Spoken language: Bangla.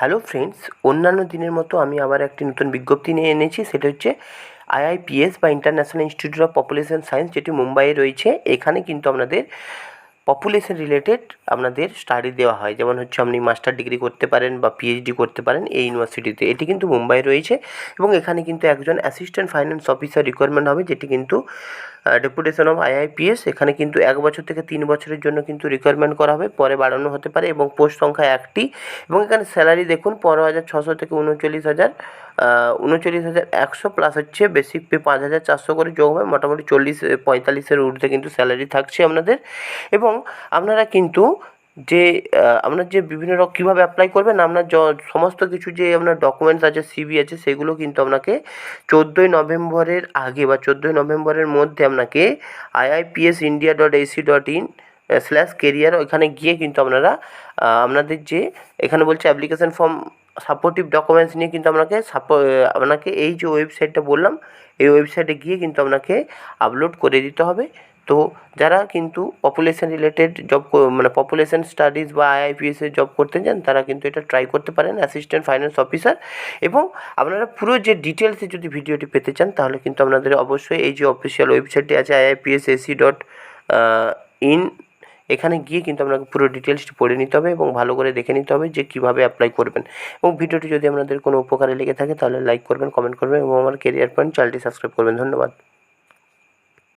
হ্যালো ফ্রেন্ডস অন্যান্য দিনের মতো আমি আবার একটি নতুন বিজ্ঞপ্তি নিয়ে এনেছি। সেটা হচ্ছে আইআইপিএস বা international institute of population science যেটি মুম্বাইয়ে রয়েছে। এখানে কিন্তু আপনাদের পপুলেশন রিলেটেড আপনাদের স্টাডি দেওয়া হয়। যেমন হচ্ছে আপনি মাস্টার ডিগ্রি করতে পারেন বা পিএইচডি করতে পারেন এই ইউনিভার্সিটিতে এটি কিন্তু মুম্বাইয়ে রয়েছে এবং এখানে কিন্তু একজন অ্যাসিস্ট্যান্ট ফাইন্যান্স অফিসার রিকোয়ারমেন্ট হবে, যেটি কিন্তু ডেপুটেশন অফ আইআইপিএস এখানে কিন্তু এক বছর থেকে তিন বছরের জন্য কিন্তু রিকোয়ারমেন্ট করা হবে, পরে বাড়ানো হতে পারে এবং পোস্ট সংখ্যা একটি। এবং এখানে স্যালারি দেখুন, পনেরো হাজার ছশো থেকে উনচল্লিশ হাজার উনচল্লিশ হাজার একশো প্লাস হচ্ছে বেসিক পে পাঁচ হাজার চারশো করে যোগ হবে, মোটামুটি চল্লিশ, পঁয়তাল্লিশের ঊর্ধ্বে কিন্তু স্যালারি থাকছে আপনাদের। এবং আপনারা কিন্তু যে আপনার যে বিভিন্ন রকম কীভাবে অ্যাপ্লাই করবেন আপনার সমস্ত কিছু যে আপনার ডকুমেন্টস আছে সিভি আছে, সেগুলো কিন্তু আপনাকে চোদ্দোই নভেম্বরের আগে বা চোদ্দোই নভেম্বরের মধ্যে আপনাকে IIPS India dot AC dot IN slash career ওইখানে গিয়ে কিন্তু আপনারা আপনাদের যে, এখানে বলছে অ্যাপ্লিকেশান ফর্ম সাপোর্টিভ ডকুমেন্টস নিয়ে কিন্তু আপনাকে আপনাকে এই যে ওয়েবসাইটটা বললাম, এই ওয়েবসাইটে গিয়ে কিন্তু আপনাকে আপলোড করে দিতে হবে। তো যারা কিন্তু পপুলেশন রিলেটেড জব মানে পপুলেশন স্টাডিজ বা আইআইপিএসে জব করতে চান, তারা কিন্তু এটা ট্রাই করতে পারেন অ্যাসিস্ট্যান্ট ফাইন্যান্স অফিসার এবং আপনারা পুরো যে ডিটেলসে যদি ভিডিওটি পেতে চান, তাহলে কিন্তু আপনাদের অবশ্যই এই যে অফিসিয়াল ওয়েবসাইটটি আছে আইআইপিএস এসি ডট ইন এখানে গিয়ে কিন্তু আপনাকে পুরো ডিটেলসটি পড়ে নিতে হবে এবং ভালো করে দেখে নিতে হবে যে কীভাবে অ্যাপ্লাই করবেন। এবং ভিডিওটি যদি আপনাদের কোনো উপকারে লেগে থাকে, তাহলে লাইক করবেন কমেন্ট করবেন এবং আমার কেরিয়ার পয়েন্ট চ্যানেলটি সাবস্ক্রাইব করবেন। ধন্যবাদ।